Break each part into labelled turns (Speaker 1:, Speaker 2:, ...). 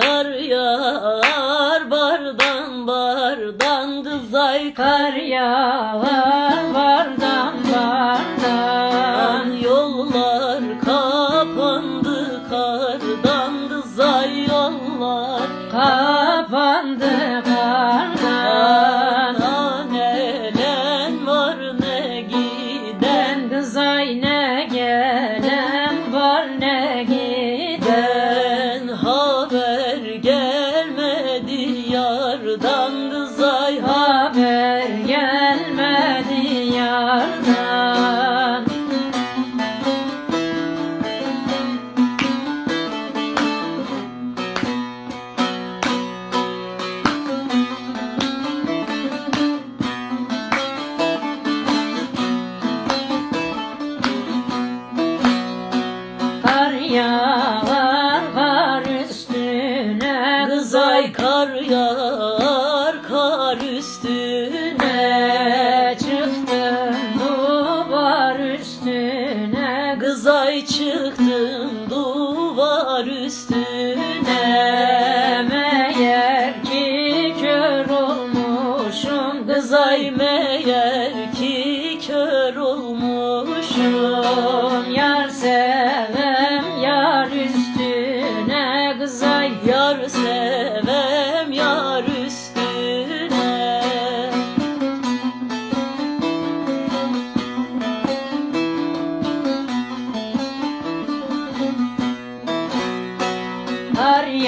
Speaker 1: kar yağar bardan bardan kız ay
Speaker 2: Kar yağar bardan bardan.
Speaker 1: Yollar kapandı kardan kız ay yollar
Speaker 2: Kapandı ay kar yağar kar üstüne çıktım duvar üstüne.
Speaker 1: Kız çıktım duvar üstüne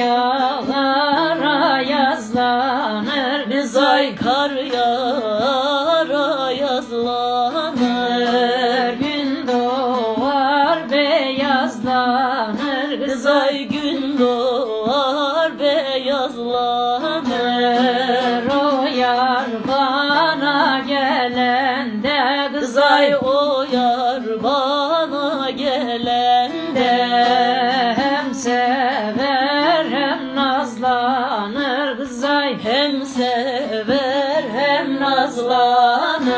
Speaker 2: yağar ayazlanır
Speaker 1: Kız ay kar yağar ayazlanır
Speaker 2: gün doğar beyazlanır
Speaker 1: Kız ay gün doğar beyazlanır.
Speaker 2: O yar bana gelende
Speaker 1: Kız
Speaker 2: kız
Speaker 1: ay o yar bana gelende.
Speaker 2: Hem sever Ay
Speaker 1: hem sever hem nazlanır.